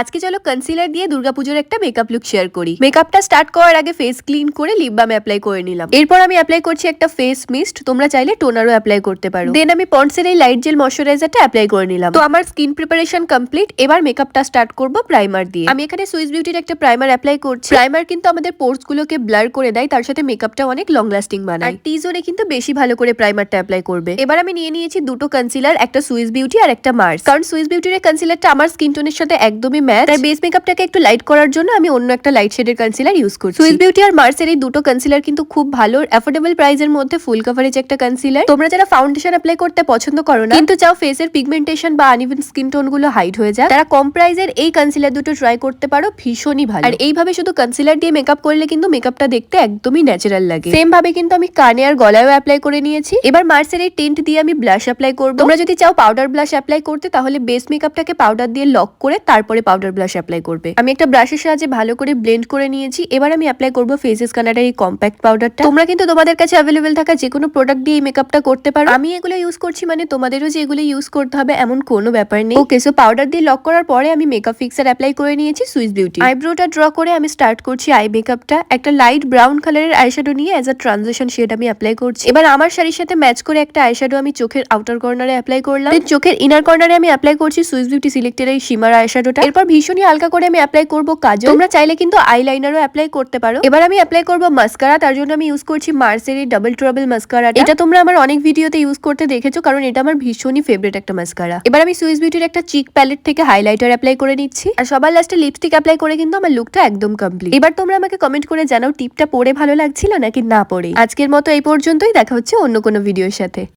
আজকে চলো কনসিলার দিয়ে দুর্গাপুজোর একটা মেকআপ লুক শেয়ার করি। মেকআপটা স্টার্ট করার আগে ফেস ক্লিন করে লিপ বাম অ্যাপ্লাই করে নিলাম। এরপর আমি অ্যাপ্লাই করছি একটা ফেস মিস্ট তোমরা চাইলে টোনারও অ্যাপ্লাই করতে পারো। দেন আমি পন্ডসের এই লাইট জেল ময়শ্চারাইজারটা অ্যাপ্লাই করে নিলাম। তো আমার স্কিন প্রিপারেশন কমপ্লিট এবার মেকআপটা স্টার্ট করব প্রাইমার দিয়ে। আমি এখানে সুইস বিউটির একটা প্রাইমার অ্যাপ্লাই করছি। প্রাইমার কিন্তু আমাদের পোর্স গুলোকে ব্লার করে দেয়, তার সাথে মেকআপটা অনেক লং লাস্টিং বানায়। আর টি জোনে কিন্তু বেশি ভালো করে প্রাইমারটা অ্যাপ্লাই করবে। এবার আমি নিয়ে নিয়েছি দুটো কনসিলার একটা সুইস বিউটি আর একটা মার্স কারণ সুইস বিউটির কনসিলারটা আমার স্কিন টোনের সাথে একদমই ম্যাচ তাই বেস মেকআপটাকে একটু লাইট করার জন্য আমি অন্য একটা লাইট শেডের কনসিলার ইউজ করছি। সুইস বিউটি আর মার্সের এই দুটো কনসিলার কিন্তু খুব ভালো। অ্যাফোর্ডেবল প্রাইসের মধ্যে ফুল কভারেজ একটা কনসিলার তোমরা যারা ফাউন্ডেশন অ্যাপ্লাই করতে পছন্দ করো না কিন্তু চাও ফেসের পিগমেন্টেশন বা আনইভেন স্কিন টোনগুলো হাইট হয়ে যায় তারা কম প্রাইসের এই কনসিলার দুটো ট্রাই করতে পারো ভীষণই ভালো। আর এইভাবে শুধু কনসিলার দিয়ে মেকআপ করলে কিন্তু মেকআপটা দেখতে একদমই ন্যাচারাল লাগে। সেম ভাবে কিন্তু আমি কানে আর গলায়ও অ্যাপ্লাই করে নিয়েছি। এবার মার্সের এই টেন্ট দিয়ে আমি ব্লাশ অ্যাপ্লাই করব। তোমরা যদি চাও পাউডার ব্লাশ অ্যাপ্লাই করতে তাহলে বেস মেকআপটাকে পাউডার দিয়ে লক করে তারপরে পাউডার ব্লাশ অ্যাপ্লাই করবে। আমি একটা ব্রাশের সাহায্যে ভালো করে ব্লেন্ড করে নিয়েছি। এবার আমি অ্যাপ্লাই করব ফেসেস কানাডার এই কম্প্যাক্ট পাউডারটা তোমরা কিন্তু তোমাদের কাছে অ্যাভেলেবেল থাকা যে কোনো প্রোডাক্ট দিয়ে এই মেকআপটা করতে পারো। আমি এগুলো ইউজ করছি মানে তোমাদেরও যে এগুলো ইউজ করতে হবে এমন কোনো ব্যাপার নেই। ওকে সো পাউডার দিয়ে লক করার পরে আমি মেকআপ ফিক্সার অ্যাপ্লাই করে নিয়েছি সুইস বিউটি আইব্রোটা ড্র করে আমি স্টার্ট করছি আই মেকআপটা একটা লাইট ব্রাউন কালারের আইশ্যাডো নিয়ে অ্যাজ আ ট্রানজিশন শেড আমি অ্যাপ্লাই করছি। এবার আমার শাড়ির সাথে ম্যাচ করে একটা আইশ্যাডো আমি চোখের আউটার কর্নারে অ্যাপ্লাই করলাম। চোখের ইনার কর্নারে আমি অ্যাপ্লাই করছি সুইস বিউটি সিলেক্টের এই সীমার আইশ্যাডোটা এরপর ভীষণই হালকা করে আমি অ্যাপ্লাই করব কাজল। তোমরা চাইলে কিন্তু আইলাইনারও অ্যাপ্লাই করতে পারো। এবার আমি অ্যাপ্লাই করব মাস্কারা তার জন্য আমি ইউজ করছি মার্সের ডাবল ট্রাবল মাস্কারা এটা তোমরা আমার অনেক ভিডিওতে ইউজ করতে দেখেছ, কারণ এটা আমার ভীষণই ফেভারিট একটা মাস্কারা এবার আমি সুইস বিউটির একটা চিক প্যালেট থেকে হাইলাইটার অ্যাপ্লাই করে নিচ্ছি। আর সবার লাস্টে লিপস্টিক অ্যাপ্লাই করে কিন্তু আমার লুকটা একদম কমপ্লিট এবার তোমরা আমাকে কমেন্ট করে জানাও টিপটা পরে ভালো লাগছিল নাকি না পরে আজকের মতো এই পর্যন্তই, দেখা হচ্ছে অন্য কোনো ভিডিওর সাথে।